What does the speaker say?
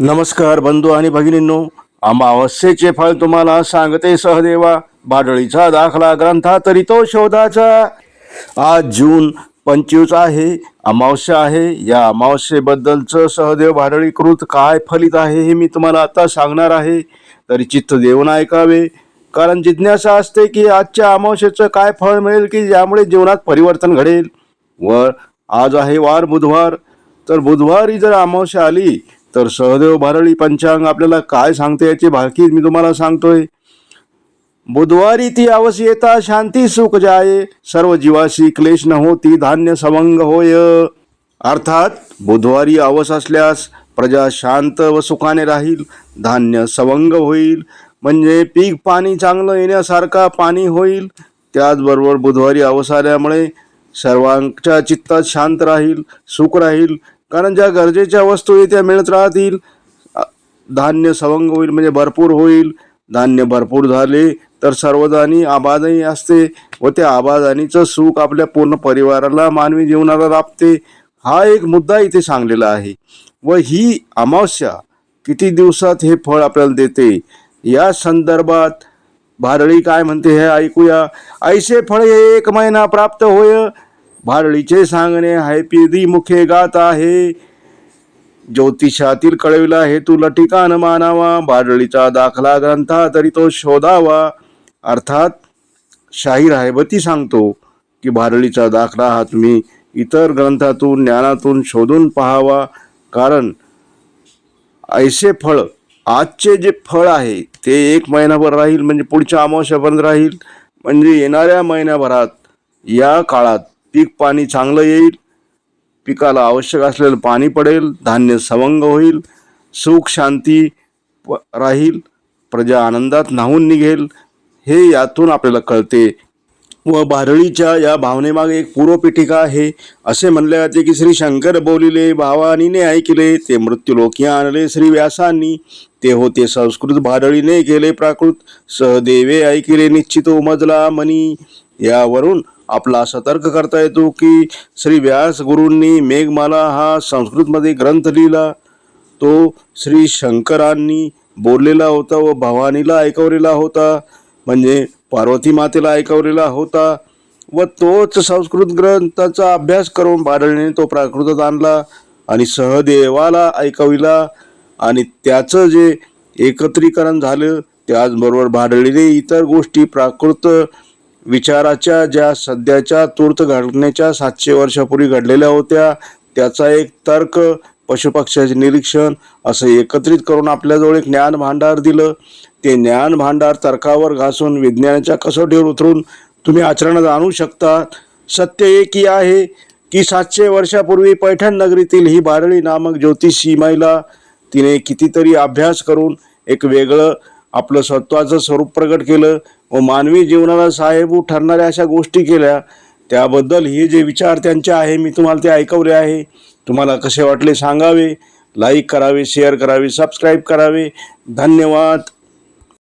नमस्कार बंधू आणि भगिनींनो अमावस्येचे फळ तुम्हाला सांगते सहदेवा. बाडळीचा दाखला ग्रंथा तरी तो शोधाचा. आज जून पंचवीस आहे अमावस्या आहे. या अमावस्येबद्दलचं सहदेव भाडळीकृत काय फलित आहे हे मी तुम्हाला आता सांगणार आहे. तरी चित्त देऊन ऐकावे. कारण जिज्ञासा असते की आजच्या अमावस्येचं काय फळ मिळेल की ज्यामुळे जीवनात परिवर्तन घडेल. व आज आहे वार बुधवार. तर बुधवारी जर अमावस्या आली तर सहदेव भारळी पंचांग आपल्याला काय सांगते याची भाकी मी तुम्हाला सांगतोय. बुधवारी ती आवस येता शांती सुख जाये. सर्व जीवाशी क्लेश न होती धान्य सवंग होय. अर्थात बुधवारी अवस असल्यास प्रजा शांत व सुखाने राहील धान्य सवंग होईल. म्हणजे पीक पाणी चांगलं येण्यासारखा पाणी होईल. त्याचबरोबर बुधवारी अवस आल्यामुळे सर्वांच्या चित्तात शांत राहील सुख राहील. कारण ज्या गरजेच्या वस्तू आहे त्या मिळत राहतील. धान्य सवंग होईल म्हणजे भरपूर होईल. धान्य भरपूर झाले तर सर्वदानी आबादही असते व त्या आबादानीचं सुख आपल्या पूर्ण परिवाराला मानवी जीवनाला लाभते हा एक मुद्दा इथे सांगलेला आहे. व ही अमावस्या किती दिवसात हे फळ आपल्याला देते? या संदर्भात भारळी काय म्हणते हे ऐकूया. ऐसे फळ हे एक महिना प्राप्त होय भारळीचे सांगणे हाय पिदी मुखे गात आहे. ज्योतिषातील कळविला हे तुला ठिकाण मानावा. भारळीचा दाखला ग्रंथा तरी तो शोधावा. अर्थात शाहीर हैबती सांगतो की भारळीचा दाखला हा तुम्ही इतर ग्रंथातून ज्ञानातून शोधून पाहावा. कारण ऐसे फळ आजचे जे फळ आहे ते एक महिनाभर राहील म्हणजे पुढच्या अमावस्यापर्यंत राहील. म्हणजे येणाऱ्या महिन्याभरात या काळात पीक पाणी चांगलं येईल पिकाला आवश्यक असलेलं पाणी पडेल धान्य सवंग होईल सुख शांती प- राहील प्रजा आनंदात न्हावून निघेल हे यातून आपल्याला कळते. व भारळीच्या या भावनेमागे एक पूर्वपीठिका आहे. असे म्हणले जाते की श्री शंकर बोलिले भावानीने ऐकले ते मृत्यूलोकी आणले श्री व्यासांनी. ते होते संस्कृत भारळीने केले प्राकृत. सहदेवे ऐकिले निश्चित उमजला मनी. यावरून आपला सतर्क करता येतो की श्री व्यास गुरूंनी मेघमाला हा संस्कृतमध्ये ग्रंथ लिहिला. तो श्री शंकरांनी बोललेला होता व भवानीला ऐकवलेला होता म्हणजे पार्वती मातेला ऐकवलेला होता व तोच संस्कृत ग्रंथाचा अभ्यास करून बारळीने तो प्राकृतात आणला आणि सहदेवाला ऐकविला आणि त्याचं जे एकत्रीकरण झालं त्याचबरोबर भाडळीने इतर गोष्टी प्राकृत विचाराच्या ज्या सध्याच्या तूर्त घडण्याच्या सातशे वर्षापूर्वी घडलेल्या होत्या त्याचा एक तर्क पशुपक्ष्याचे निरीक्षण असं एकत्रित करून आपल्याजवळ एक ज्ञान भांडार दिलं. ते ज्ञान भांडार तर्कावर घासून विज्ञानाच्या कसोटीवर उतरून तुम्ही आचरणात आणू शकता. सत्य एकही आहे की सातशे वर्षापूर्वी पैठण नगरीतील ही बारळी नामक ज्योतिषी महिला तिने कितीतरी अभ्यास करून एक वेगळं आपलं सत्वाचं स्वरूप प्रकट केलं व मानवी जीवनाला साहेबू ठरणाऱ्या अशा गोष्टी केल्या. त्याबद्दल हे जे विचार त्यांचे आहे मी तुम्हाला ते ऐकवले आहे. तुम्हाला कसे वाटले सांगावे. लाईक करावे शेअर करावे सबस्क्राईब करावे. धन्यवाद.